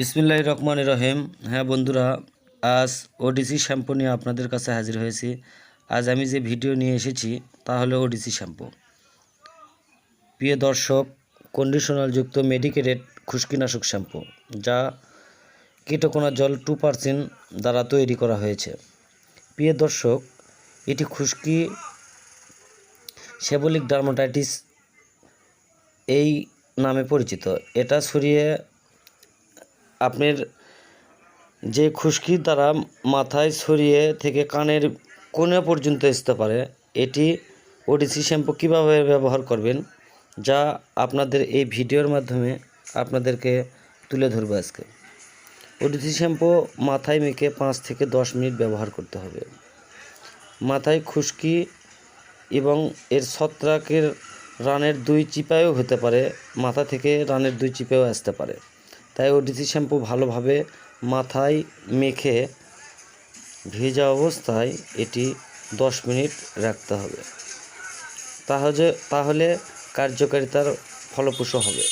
বিসমিল্লাহ রহমান রহিম। হ্যাঁ বন্ধুরা, আজ ওডিসি শ্যাম্পু নিয়ে আপনাদের কাছে হাজির হয়েছি। আজ আমি যে ভিডিও নিয়ে এসেছি, তা হলো ওডিসি শ্যাম্পু। প্রিয় দর্শক কন্ডিশনারযুক্ত মেডিকেটেড খুশকিনাশক শ্যাম্পু, যা কীটকোনা জল টু পার্সেন্ট দ্বারা তৈরি করা হয়েছে। প্রিয় দর্শক, এটি খুশকি সেবলিক ডার্মাটাইটিস এই নামে পরিচিত। এটা ছড়িয়ে আপনার যে খুশকির দ্বারা মাথায় ছড়িয়ে থেকে কানের কোণে পর্যন্ত আসতে পারে, এটি ওডিসি শ্যাম্পু কীভাবে ব্যবহার করবেন, যা আপনাদের এই ভিডিওর মাধ্যমে আপনাদেরকে তুলে ধরবো আজকে। ওডিসি শ্যাম্পু মাথায় মেখে পাঁচ থেকে দশ মিনিট ব্যবহার করতে হবে। মাথায় খুশকি এবং এর ছত্রাকের রানের দুই চিপায়ও হতে পারে, মাথা থেকে রানের দুই চিপায়ও আসতে পারে। তাই ওডিসি শ্যাম্পু ভালোভাবে মাথায় মেখে ভেজা অবস্থায় এটি দশ মিনিট রাখতে হবে। তাহলে তাহলে কার্যকারিতার ফলপ্রসূ হবে।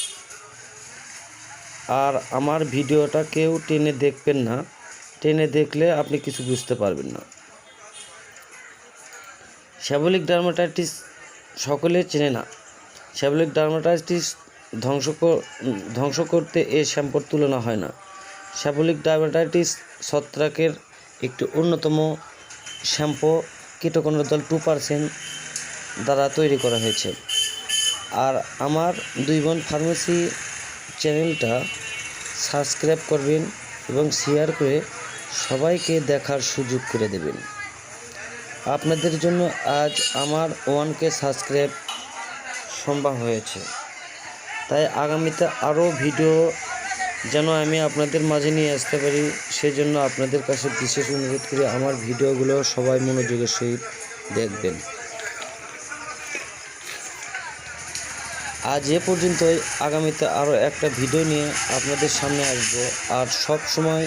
আর আমার ভিডিওটা কেউ টেনে দেখবেন না। টেনে দেখলে আপনি কিছু বুঝতে পারবেন না। শ্যাবলিক ডার্মাটাইটিস সকলে চেনে না। শ্যাবলিক ডার্মাটাইটিস ধ্বংস ধ্বংস করতে এ শ্যাম্পুর তুলনা হয় না। শ্যাবলিক ডার্মাটাইটিস ছত্রাকের একটি অন্যতম শ্যাম্পু কীটকোনার দল টু পার্সেন্ট দ্বারা তৈরি করা হয়েছে। আর আমার দুই বোন ফার্মেসি চ্যানেলটা সাবস্ক্রাইব করবেন এবং শেয়ার করে সবাইকে দেখার সুযোগ করে দেবেন। আপনাদের জন্য আজ আমার ওয়ানকে সাবস্ক্রাইব সম্ভব হয়েছে। তাই আগামীতে আরও ভিডিও যেন আমি আপনাদের মাঝে নিয়ে আসতে পারি, সেজন্য আপনাদের কাছে বিশেষ অনুরোধ করি আমার ভিডিওগুলো সবাই মনোযোগের সহিত দেখবেন। আজ এ পর্যন্তই, আগামীতে আরও একটা ভিডিও নিয়ে আপনাদের সামনে আসব। আর সব সময়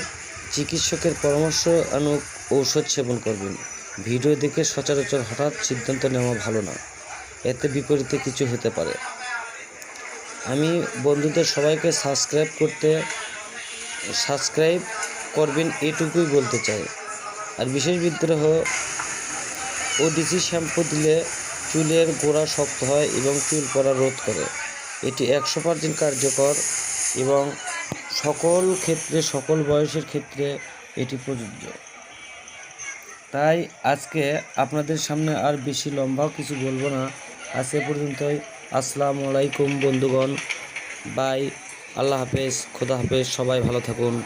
চিকিৎসকের পরামর্শ অনুক ঔষধ সেবন করবেন। ভিডিও দেখে সচরাচর হঠাৎ সিদ্ধান্ত নেওয়া ভালো না। এতে বিপরীতে কিছু হতে পারে। আমি বন্ধুদের সবাইকে সাবস্ক্রাইব করতে সাবস্ক্রাইব করবেন এটুকুই বলতে চাই। আর বিশেষ বিদ্রোহ ওডিসি শ্যাম্পু দিলে চুলের গোড়া শক্ত হয় এবং চুল পড়া রোধ করে। এটি একশো পার্সেন্ট কার্যকর এবং সকল ক্ষেত্রে, সকল বয়সের ক্ষেত্রে এটি প্রযোজ্য। তাই আজকে আপনাদের সামনে আর বেশি লম্বাও কিছু বলব না। আজ এ পর্যন্তই। আসসালামু আলাইকুম বন্ধুগণ। বাই। আল্লাহ হাফেজ। খোদা হাফেজ। সবাই ভালো থাকুন।